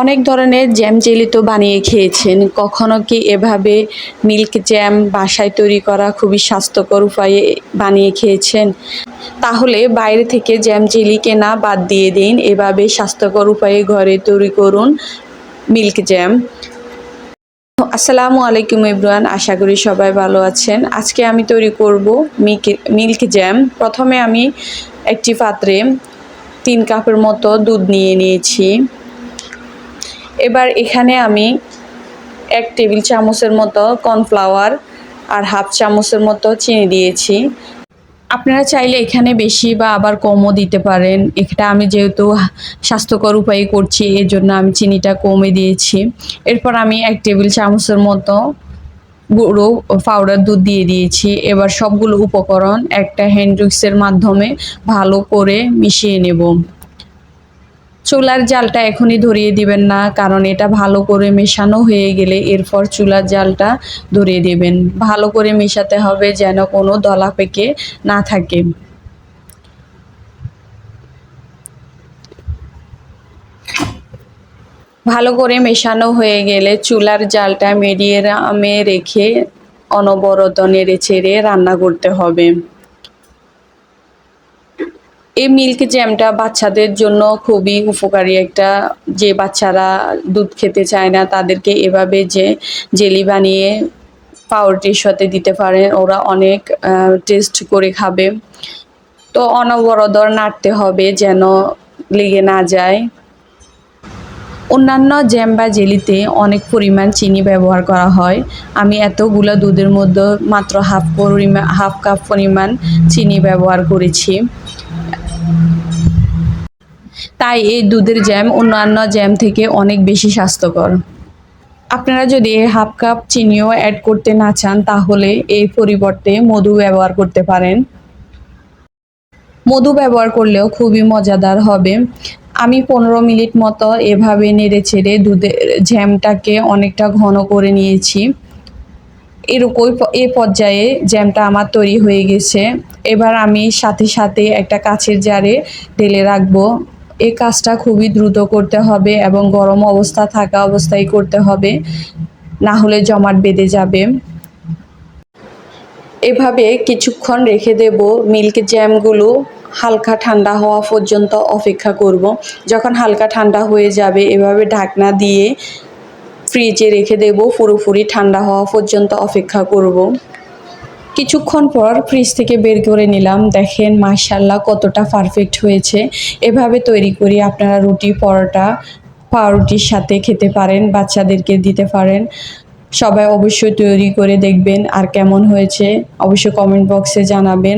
অনেক ধরনের jam jelly তো বানিয়ে খেয়েছেন। কখনো কি এভাবে মিল্ক জ্যাম বাসায় তৈরি করা খুবই স্বাস্থ্যকর উপায়ে বানিয়ে খেয়েছেন? তাহলে বাইরে থেকে জ্যাম জেলি কেনা বাদ দিয়ে দিন, এভাবে স্বাস্থ্যকর উপায়ে ঘরে তৈরি করুন মিল্ক জ্যাম আসসালামু আলাইকুম ইব্রান আশা করি সবাই ভালো আছেন। আজকে আমি তৈরি করব মিল্ক জ্যাম প্রথমে আমি একটি পাত্রে তিন কাপের মতো দুধ নিয়ে নিয়েছি। এবার এখানে আমি এক টেবিল চামচের মতো কর্নফ্লাওয়ার আর হাফ চামচের মতো চিনি দিয়েছি। আপনারা চাইলে এখানে বেশি বা আবার কমও দিতে পারেন। এটা আমি যেহেতু স্বাস্থ্যকর উপায়ে করছি এর জন্য আমি চিনিটা কমে দিয়েছি। এরপর আমি এক টেবিল চামচের মতো গুঁড়ো পাউডার দুধ দিয়ে দিয়েছি। এবার সবগুলো উপকরণ একটা হ্যান্ড মাধ্যমে ভালো করে মিশিয়ে নেব। চুলার জালটা এখনই ধরিয়ে দিবেন না, কারণ এটা ভালো করে মেশানো হয়ে গেলে এরপর চুলার জালটা ধরিয়ে দেবেন। ভালো করে মেশাতে হবে যেন কোনো দলা পেকে না থাকে। ভালো করে মেশানো হয়ে গেলে চুলার জালটা মিডিয়ামে রেখে অনবরত নেড়ে ছেড়ে রান্না করতে হবে। এই মিল্ক জ্যামটা বাচ্চাদের জন্য খুবই উপকারী একটা, যে বাচ্চারা দুধ খেতে চায় না, তাদেরকে এভাবে যে জেলি বানিয়ে পাউরুটির সাথে দিতে পারেন ওরা অনেক টেস্ট করে খাবে। তো অনবরদর নাড়তে হবে যেন লেগে না যায়। অন্যান্য জ্যাম বা জেলিতে অনেক পরিমাণ চিনি ব্যবহার করা হয়। আমি এতগুলো দুধের মধ্যে মাত্র হাফ পরিমাণ হাফ কাপ পরিমাণ চিনি ব্যবহার করেছি। তাই এই দুধের জ্যাম অন্যান্য জ্যাম থেকে অনেক বেশি স্বাস্থ্যকর। আপনারা যদি হাফ কাপ চিনিও অ্যাড করতে না চান, তাহলে এই পরিবর্তে মধু ব্যবহার করতে পারেন। মধু ব্যবহার করলেও খুবই মজাদার হবে। আমি পনেরো মিনিট মতো এভাবে নেড়ে ছেড়ে দুধের জ্যামটাকে অনেকটা ঘন করে নিয়েছি। এরকম এ পর্যায়ে জ্যামটা আমার তৈরি হয়ে গেছে। এবার আমি সাথে সাথে একটা কাছের জারে ঢেলে রাখব। এই কাজটা খুবই দ্রুত করতে হবে এবং গরম অবস্থা থাকা অবস্থায় করতে হবে, না হলে জমাট বেঁধে যাবে। এভাবে কিছুক্ষণ রেখে দেব মিল্ক জ্যামগুলো, হালকা ঠান্ডা হওয়া পর্যন্ত অপেক্ষা করব। যখন হালকা ঠান্ডা হয়ে যাবে, এভাবে ঢাকনা দিয়ে ফ্রিজে রেখে দেব, পুরোপুরি ঠান্ডা হওয়া পর্যন্ত অপেক্ষা করব। কিছুক্ষণ পর ফ্রিজ থেকে বের করে নিলাম। দেখেন মাশাল্লাহ কতটা পারফেক্ট হয়েছে। এভাবে তৈরি করি আপনারা রুটি, পরোটা, পাউরুটির সাথে খেতে পারেন, বাচ্চাদেরকে দিতে পারেন। সবাই অবশ্যই তৈরি করে দেখবেন আর কেমন হয়েছে। অবশ্যই কমেন্ট বক্সে জানাবেন।